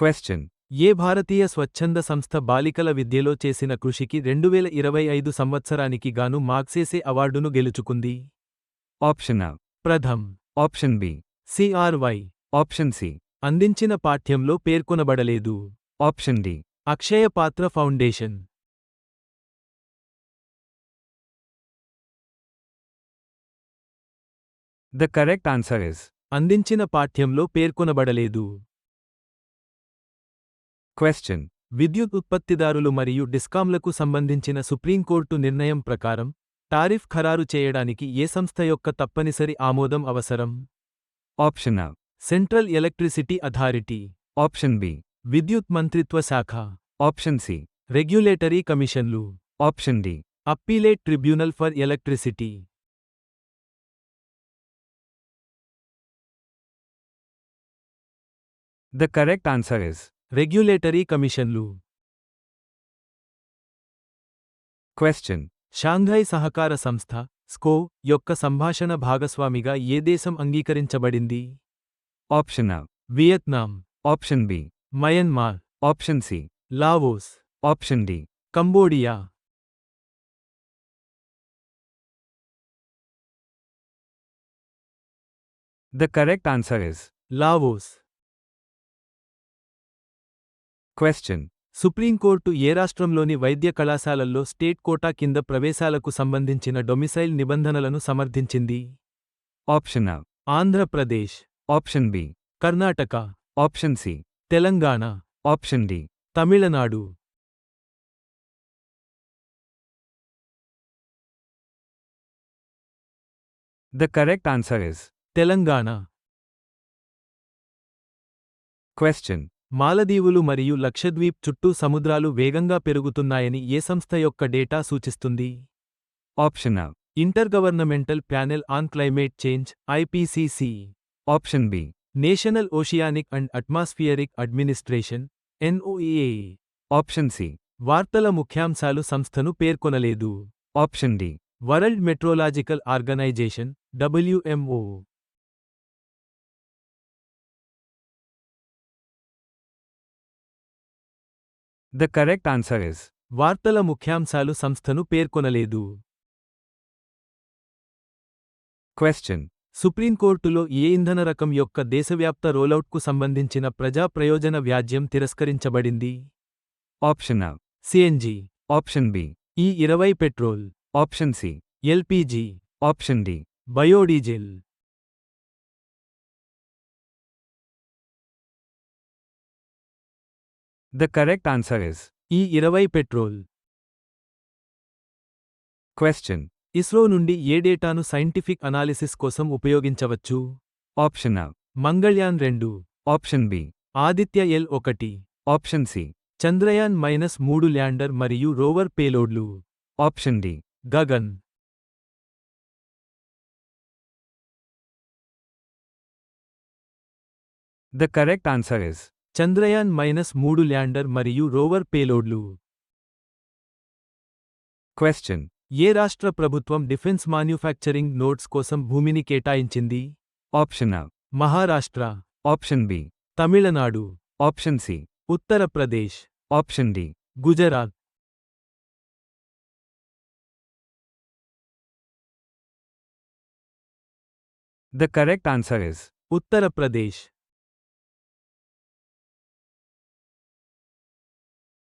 Question. ఏ భారతీయ స్వచ్ఛంద సంస్థ బాలికల విద్యలో చేసిన కృషికి రెండువేల ఇరవై ఐదు సంవత్సరానికి గాను మార్క్సేసే అవార్డును గెలుచుకుంది A. Pratham Option B. CRY Option C. అందించిన పాఠ్యంలో పేర్కొనబడలేదు Option D. Akshaya Patra foundation The correct answer is అందించిన పాఠ్యంలో పేర్కొనబడలేదు Question. విద్యుత్ ఉత్పత్తిదారులు మరియు డిస్కాంలకు సంబంధించిన సుప్రీంకోర్టు నిర్ణయం ప్రకారం టారిఫ్ ఖరారు చేయడానికి ఏ సంస్థ యొక్క తప్పనిసరి ఆమోదం అవసరం Option A. Central electricity authority Option B. విద్యుత్ మంత్రిత్వ శాఖ Option C. రెగ్యులేటరీ కమిషన్లు Option D. Appellate tribunal for electricity The correct answer is regulatory కమిషన్లు Question. షాంఘై సహకార సంస్థ స్కో యొక్క సంభాషణ భాగస్వామిగా ఏ దేశం అంగీకరించబడింది Option A. Vietnam Option B. Myanmar Option C. Laos Option D. Cambodia The correct answer is Laos Question. Supreme court ఏ రాష్ట్రంలోని వైద్య కళాశాలల్లో స్టేట్ కోటా కింద ప్రవేశాలకు సంబంధించిన డొమిసైల్ నిబంధనలను సమర్థించింది Option A. Andhra Pradesh Option B. Karnataka Option C. Telangana Option D. Tamil Nadu The correct answer is Telangana Question. మాలదీవులు మరియు లక్షద్వీప్ చుట్టూ సముద్రాలు వేగంగా పెరుగుతున్నాయని ఏ సంస్థ యొక్క డేటా సూచిస్తుంది Option A. Intergovernmental panel on climate change IPCC Option B. National oceanic and atmospheric administration NOAA Option C. వార్తల ముఖ్యాంశాలు సంస్థను పేర్కొనలేదు Option D. World meteorological organization WMO The correct answer is వార్తల ముఖ్యాంశాలు సంస్థను పేర్కొనలేదు Question. సుప్రీంకోర్టులో ఏ ఇంధన రకం యొక్క దేశవ్యాప్త రోలౌట్కు సంబంధించిన ప్రజా ప్రయోజన వ్యాజ్యం తిరస్కరించబడింది Option A. CNG Option B. E ఇరవై petrol Option C. LPG Option D. Biodiesel The correct answer is ఈ ఇరవై పెట్రోల్ Question. ఇస్రో నుండి ఏ డేటాను సైంటిఫిక్ అనాలిసిస్ కోసం ఉపయోగించవచ్చు Option A. మంగళ్యాన్ రెండు Option B. ఆదిత్య ఎల్ ఒకటి Option C. చంద్రయాన్ మైనస్ మూడు ల్యాండర్ మరియు రోవర్ పేలోడ్లు Option D. Gagan The correct answer is Chandrayaan minus మూడు ల్యాండర్ మరియు రోవర్ పేలోడ్లు Question. ఏ రాష్ట్ర ప్రభుత్వం డిఫెన్స్ మాన్యుఫ్యాక్చరింగ్ నోట్స్ కోసం భూమిని కేటాయించింది Option A. Maharashtra Option B. Tamil Nadu Option C. Uttar Pradesh Option D. Gujarat The correct answer is Uttar Pradesh